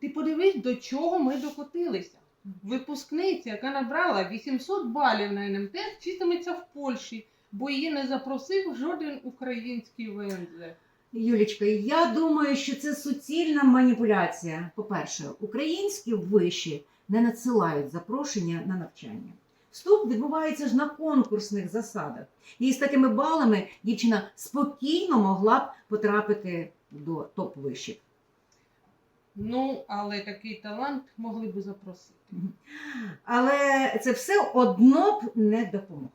Ти подивись, до чого ми докотилися. Випускниця, яка набрала 800 балів на НМТ, вчитиметься в Польщі, бо її не запросив жоден український ВНЗ. Юлічка, я думаю, що це суцільна маніпуляція. По-перше, українські виші не надсилають запрошення на навчання. Вступ відбувається ж на конкурсних засадах. І з такими балами дівчина спокійно могла б потрапити до топ-вишів. Ну, але такий талант могли б запросити. Але це все одно б не допомогло.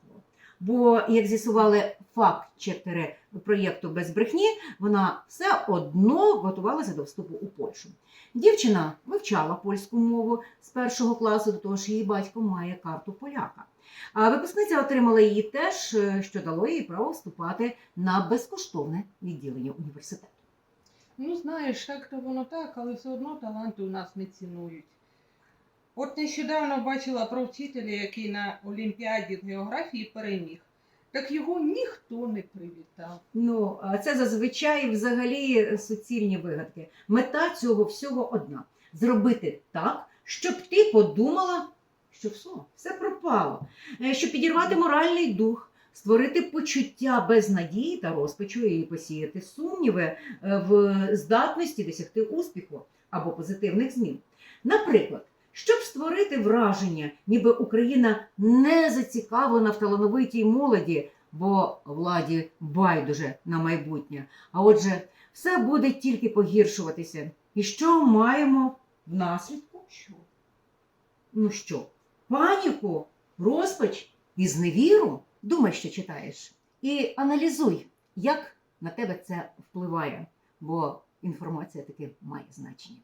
Бо, як з'ясували факт чектери проєкту без брехні, вона все одно готувалася до вступу у Польщу. Дівчина вивчала польську мову з першого класу, до того ж її батько має карту поляка. А випускниця отримала її теж, е, що дало їй право вступати на безкоштовне відділення університету. Ну, знаєш, так то воно так, але все одно таланти у нас не цінують. От нещодавно бачила про вчителя, який на Олімпіаді з географії переміг. Так його ніхто не привітав. Ну, а це зазвичай взагалі суцільні вигадки. Мета цього всього одна: зробити так, щоб ти подумала, що все, все пропало, Е, щоб підірвати моральний дух, створити почуття безнадії та розпачу і посіяти сумніви е, в здатності досягти успіху або позитивних змін. Наприклад, щоб створити враження, ніби Україна не зацікавлена в талановитій молоді, бо владі байдуже на майбутнє. А отже, все буде тільки погіршуватися. І що маємо в наслідку? Що? Ну що, паніку, розпач і зневіру? Думай, що читаєш. І аналізуй, як на тебе це впливає, бо інформація таки має значення.